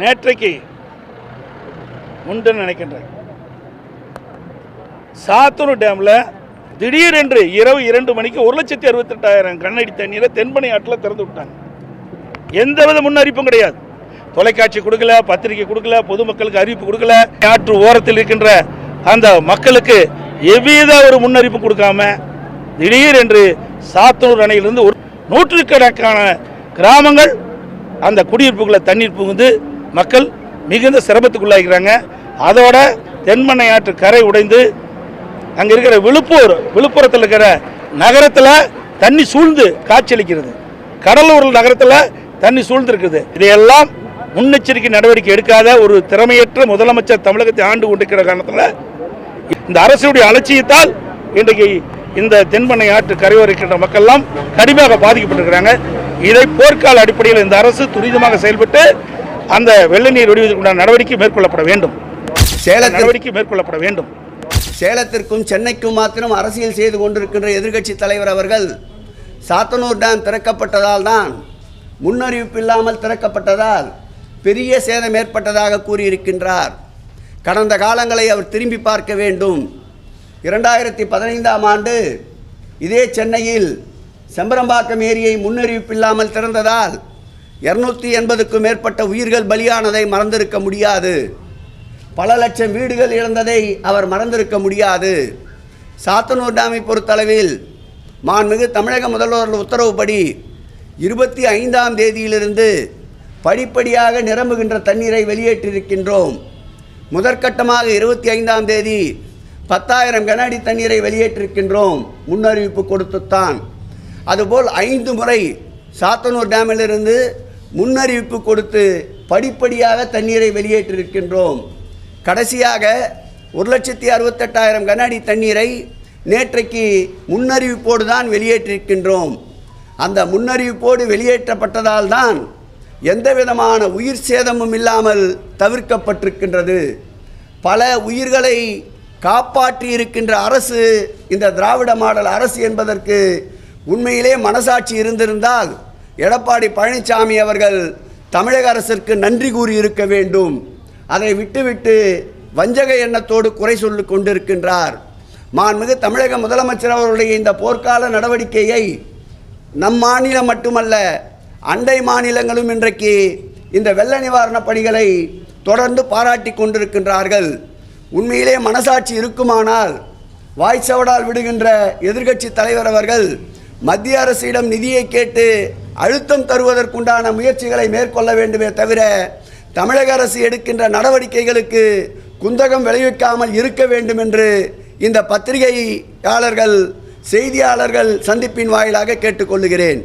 நேற்றைக்கு உண்டு நினைக்கின்றேன். சாத்தூர் டேமில் திடீரென்று இரவு இரண்டு மணிக்கு ஒரு லட்சத்தி அறுபத்தெட்டாயிரம் கண்ணடி தண்ணீரை தென்பனை ஆற்றில் திறந்து விட்டாங்க. எந்தவித முன்னறிப்பும் கிடையாது. தொலைக்காட்சி கொடுக்கல பத்திரிகை கொடுக்கல பொதுமக்களுக்கு அறிவிப்பு கொடுக்கல. ஆற்று ஓரத்தில் இருக்கின்ற அந்த மக்களுக்கு எவ்வித ஒரு முன்னறிப்பு கொடுக்காம திடீரென்று சாத்தனூர் அணையிலிருந்து ஒரு நூற்றுக்கணக்கான கிராமங்கள் அந்த குடியிருப்புகளை தண்ணீர் புகுந்து மக்கள் மிகுந்த சிரமத்துக்குள்ளாகிறாங்க. அதோட தென்மண்ணை ஆற்று கரை உடைந்து அங்கே இருக்கிற விழுப்பூர் விழுப்புரத்தில் இருக்கிற நகரத்தில் தண்ணி சூழ்ந்து காட்சியளிக்கிறது. கடலூர் நகரத்தில் தண்ணி சூழ்ந்திருக்குது. இதையெல்லாம் முன்னெச்சரிக்கை நடவடிக்கை எடுக்காத ஒரு திறமையற்ற முதலமைச்சர் தமிழகத்தை ஆண்டு கொண்டிருக்கிற காரணத்தில் இந்த அரசுடைய அலட்சியத்தால் இன்றைக்கு இந்த தென்பண்ணை ஆற்று கரையோர இருக்கின்ற மக்கள்லாம் கடுமையாக பாதிக்கப்பட்டிருக்கிறாங்க. இதை போர்க்கால அடிப்படையில் இந்த அரசு துரிதமாக செயல்பட்டு அந்த வெள்ள நீர் வடிவதற்குண்டான நடவடிக்கை மேற்கொள்ளப்பட வேண்டும். சேலத்தில் நடவடிக்கை மேற்கொள்ளப்பட வேண்டும். சேலத்திற்கும் சென்னைக்கும் மாத்திரம் அரசியல் செய்து கொண்டிருக்கின்ற எதிர்க்கட்சி தலைவர் அவர்கள் சாத்தனூர் டேம் திறக்கப்பட்டதால் தான் முன்னறிவிப்பு இல்லாமல் திறக்கப்பட்டதால் பெரிய சேதம் ஏற்பட்டதாக கூறியிருக்கின்றார். கடந்த காலங்களை அவர் திரும்பி பார்க்க வேண்டும். இரண்டாயிரத்தி பதினைந்தாம் ஆண்டு இதே சென்னையில் செம்பரம்பாக்கம் ஏரியை முன்னறிவிப்பு இல்லாமல் திறந்ததால் இருநூத்தி எண்பதுக்கும் மேற்பட்ட உயிர்கள் பலியானதை மறந்திருக்க முடியாது. பல லட்சம் வீடுகள் இழந்ததை அவர் மறந்திருக்க முடியாது. சாத்தனூர் டேமை பொறுத்தளவில் மாண்புமிகு தமிழக முதல்வர் உத்தரவுப்படி இருபத்தி ஐந்தாம் தேதியிலிருந்து படிப்படியாக நிரம்புகின்ற தண்ணீரை வெளியேற்றிருக்கின்றோம் முதற்கட்டமாக இருபத்தி ஐந்தாம் தேதி பத்தாயிரம் கனஅடி தண்ணீரை வெளியேற்றிருக்கின்றோம். முன்னறிவிப்பு கொடுத்துத்தான். அதுபோல் ஐந்து முறை சாத்தனூர் டேமிலிருந்து முன்னறிவிப்பு கொடுத்து படிப்படியாக தண்ணீரை வெளியேற்றிருக்கின்றோம். கடைசியாக ஒரு லட்சத்தி அறுபத்தெட்டாயிரம் கனஅடி தண்ணீரை நேற்றைக்கு முன்னறிவிப்போடு தான் வெளியேற்றிருக்கின்றோம். அந்த முன்னறிவிப்போடு வெளியேற்றப்பட்டதால் தான் எந்த விதமான உயிர் சேதமும் இல்லாமல் தவிர்க்கப்பட்டிருக்கின்றது. பல உயிர்களை காப்பாற்றி இருக்கின்ற அரசு இந்த திராவிட மாடல் அரசு என்பதற்கு உண்மையிலே மனசாட்சி இருந்திருந்தால் எடப்பாடி பழனிசாமி அவர்கள் தமிழக அரசிற்கு நன்றி கூறி இருக்க வேண்டும். அதை விட்டுவிட்டு வஞ்சக எண்ணத்தோடு குறை சொல்லி கொண்டிருக்கின்றார். மாண்புமிகு தமிழக முதலமைச்சர் அவருடைய இந்த போர்க்கால நடவடிக்கையை நம் மாநிலம் மட்டுமல்ல அண்டை மாநிலங்களும் இன்றைக்கு இந்த வெள்ள நிவாரணப் பணிகளை தொடர்ந்து பாராட்டி கொண்டிருக்கின்றார்கள். உண்மையிலே மனசாட்சி இருக்குமானால் வாய்ச்சவடால் விடுகின்ற எதிர்க்கட்சி தலைவர் அவர்கள் மத்திய அரசிடம் நிதியை கேட்டு அழுத்தம் தருவதற்குண்டான முயற்சிகளை மேற்கொள்ள வேண்டுமே தவிர தமிழக அரசு எடுக்கின்ற நடவடிக்கைகளுக்கு குந்தகம் விளைவிக்காமல் இருக்க வேண்டும் என்று இந்த பத்திரிகையாளர்கள் செய்தியாளர்கள் சந்திப்பின் வாயிலாக கேட்டுக்கொள்ளுகிறேன்.